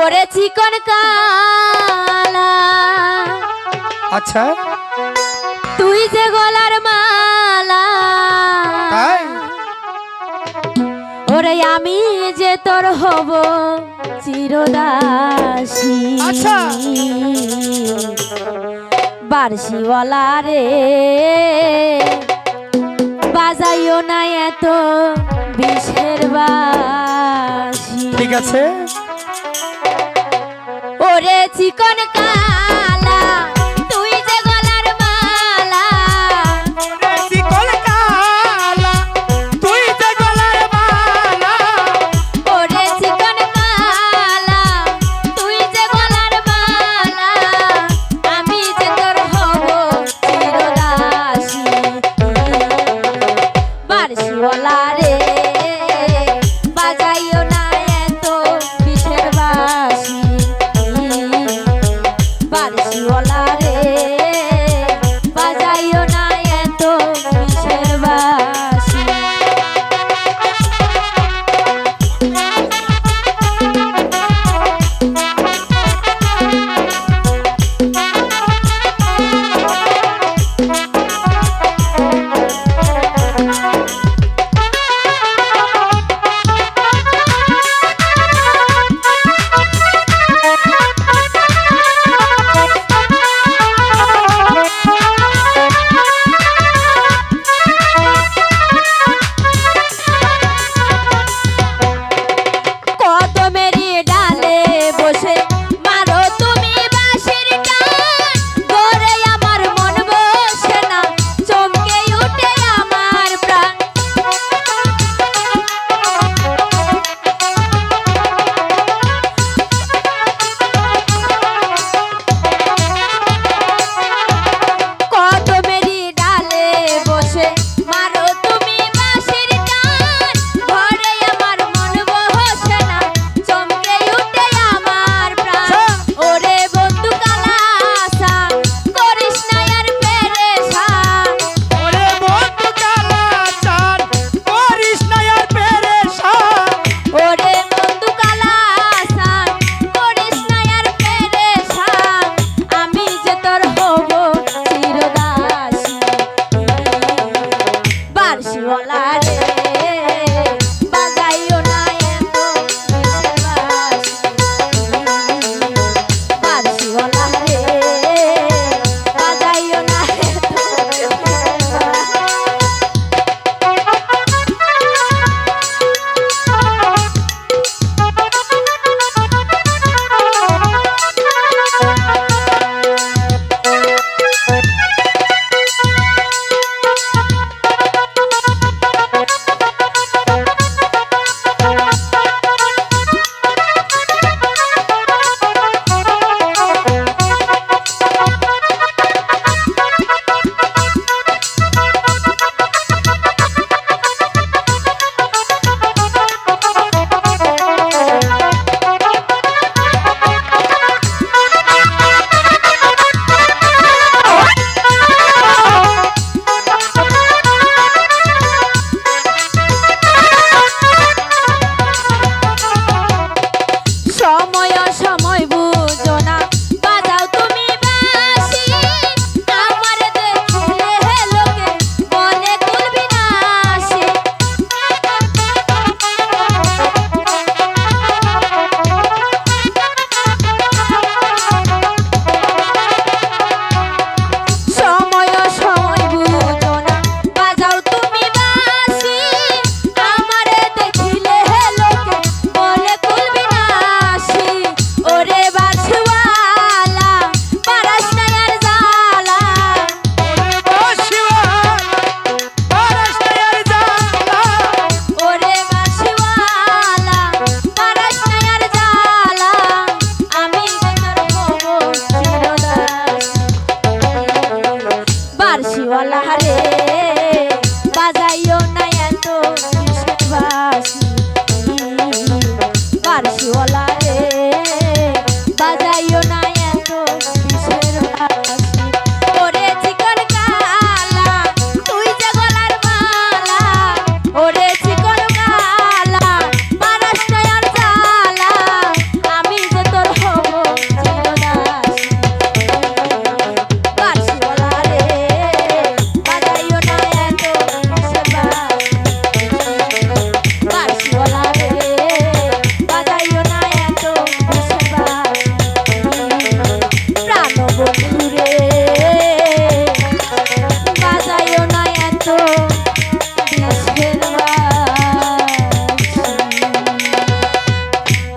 ওরে চিকন কালা। আচ্ছা। তুই যে গলার মালা। ওরে আমি যে তোর হব চিরদাসী। আচ্ছা। বার্ষিওয়ালা রে বাজাইও না এত বিষের বাসি। ঠিক আছে। চিকন কা